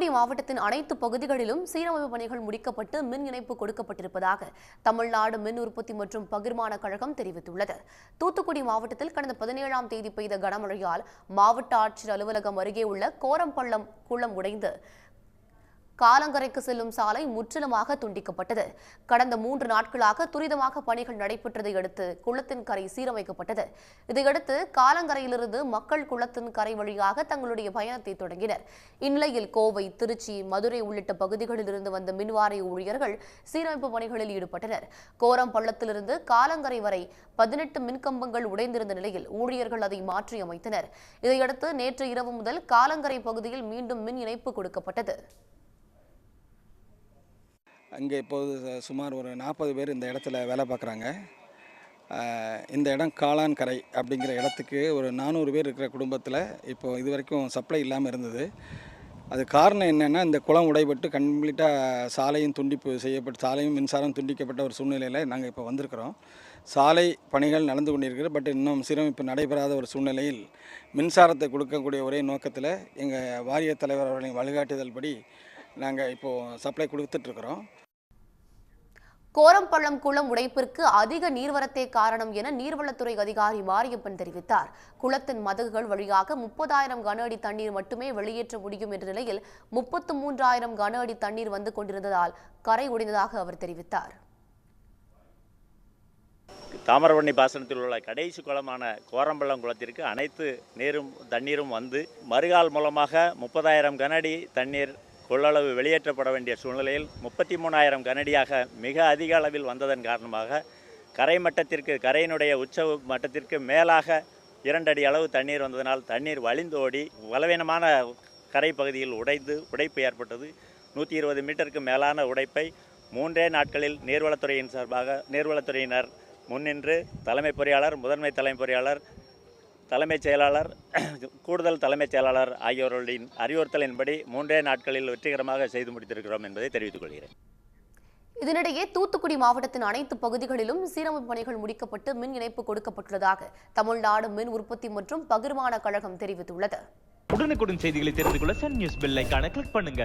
தூத்துக்குடி மாவட்டத்தின் அனைத்து பகுதிகளிலும் சீரமைப்பு பணிகள் முடிக்கப்பட்டு மின் இணைப்பு கொடுக்கப்பட்டிருப்பதாக தமிழ்நாடு மின் உற்பத்தி மற்றும் பகிர்மான கழகம் தெரிவித்துள்ளது. தூத்துக்குடி மாவட்டத்தில் கடந்த பதினேழாம் தேதி பெய்த கனமழையால் மாவட்ட ஆட்சியர் அலுவலகம் அருகே உள்ள கோரம்பள்ளம் குளம் உடைந்து காலங்கரைக்கு செல்லும் சாலை முற்றிலுமாக துண்டிக்கப்பட்டது. கடந்த மூன்று நாட்களாக துரிதமாக பணிகள் நடைபெற்றதை அடுத்து குளத்தின் கரை சீரமைக்கப்பட்டது. இதையடுத்து காலங்கரையிலிருந்து மக்கள் குளத்தின் கரை வழியாக தங்களுடைய பயணத்தை தொடங்கினர். இந்நிலையில் கோவை திருச்சி மதுரை உள்ளிட்ட பகுதிகளிலிருந்து வந்த மின்வாரிய ஊழியர்கள் சீரமைப்பு பணிகளில் ஈடுபட்டனர். கோரம் பள்ளத்திலிருந்து காலங்கரை வரை பதினெட்டு மின்கம்பங்கள் உடைந்திருந்த நிலையில் ஊழியர்கள் அதை மாற்றி அமைத்தனர். இதையடுத்து நேற்று இரவு முதல் காலங்கரை பகுதியில் மீண்டும் மின் இணைப்பு கொடுக்கப்பட்டது. அங்கே இப்போது சுமார் ஒரு நாற்பது பேர் இந்த இடத்துல வேலை பார்க்குறாங்க. இந்த இடம் காளான் கரை அப்படிங்கிற இடத்துக்கு ஒரு நானூறு பேர் இருக்கிற குடும்பத்தில் இப்போ இது வரைக்கும் சப்ளை இல்லாமல் இருந்தது. அது காரணம் என்னென்னா இந்த குளம் உடைபட்டு கம்ப்ளீட்டாக சாலையும் துண்டிப்பு செய்யப்பட்டு சாலையும் மின்சாரம் துண்டிக்கப்பட்ட ஒரு சூழ்நிலையில் நாங்கள் இப்போ வந்திருக்கிறோம். சாலை பணிகள் நடந்து கொண்டிருக்கிறது பட் இன்னும் சீரமைப்பு நடைபெறாத ஒரு சூழ்நிலையில் மின்சாரத்தை கொடுக்கக்கூடிய ஒரே நோக்கத்தில் எங்கள் வாரிய தலைவர் அவர்களின் வழிகாட்டுதல் படி நாங்கள் இப்போது சப்ளை கொடுத்துட்ருக்குறோம் கோரம்பள்ளம் குளம் உடைப்பிற்கு அதிக நீர்வரத்தே காரணம் என நீர்வளத்துறை அதிகாரி மாரியப்பன் தெரிவித்தார். குளத்தின் மதகுகள் வழியாக முப்பதாயிரம் கன அடி தண்ணீர் மட்டுமே வெளியேற்ற முடியும் என்ற நிலையில் முப்பத்து மூன்றாயிரம் கன அடி தண்ணீர் வந்து கொண்டிருந்ததால் கரை உடைந்ததாக அவர் தெரிவித்தார். தாமிரபரணி பாசனத்தில் உள்ள கடைசி குளமான கோரம்பள்ளம் குளத்திற்கு அனைத்து நீரும் தண்ணீரும் வந்து மறுகால் மூலமாக முப்பதாயிரம் கனஅடி தண்ணீர் கொள்ளளவு வெளியேற்றப்பட வேண்டிய சூழ்நிலையில் முப்பத்தி மூணாயிரம் கனடியாக மிக அதிக அளவில் வந்ததன் காரணமாக கரை மட்டத்திற்கு கரையினுடைய உச்ச மட்டத்திற்கு மேலாக இரண்டடி அளவு தண்ணீர் வந்ததனால் தண்ணீர் வழிந்தோடி பலவீனமான கரை பகுதியில் உடைந்து உடைப்பு ஏற்பட்டது. நூற்றி இருபது மீட்டருக்கு மேலான உடைப்பை மூன்றே நாட்களில் நீர்வளத்துறையின் சார்பாக நீர்வளத்துறையினர் முன்னின்று தலைமை பொறியாளர் முதன்மை தலைமை பொறியாளர் தலைமைச் செயலாளர் கூடுதல் தலைமைச் செயலாளர் ஆகியோர்களின் அறிவுறுத்தலின்படி மூன்றே நாட்களில் வெற்றிகரமாக செய்து முடித்திருக்கிறோம் என்பதை தெரிவித்துக் கொள்கிறேன். இதனிடையே தூத்துக்குடி மாவட்டத்தின் அனைத்து பகுதிகளிலும் சீரமைப்பு பணிகள் முடிக்கப்பட்டு மின் இணைப்பு கொடுக்கப்பட்டுள்ளதாக தமிழ்நாடு மின் உற்பத்தி மற்றும் பகிர்மான கழகம் தெரிவித்துள்ளது. உடனுக்குடன் செய்திகளை தெரிந்து கொள்ள சன் நியூஸ் பெல் ஐகானை கிளிக் பண்ணுங்க.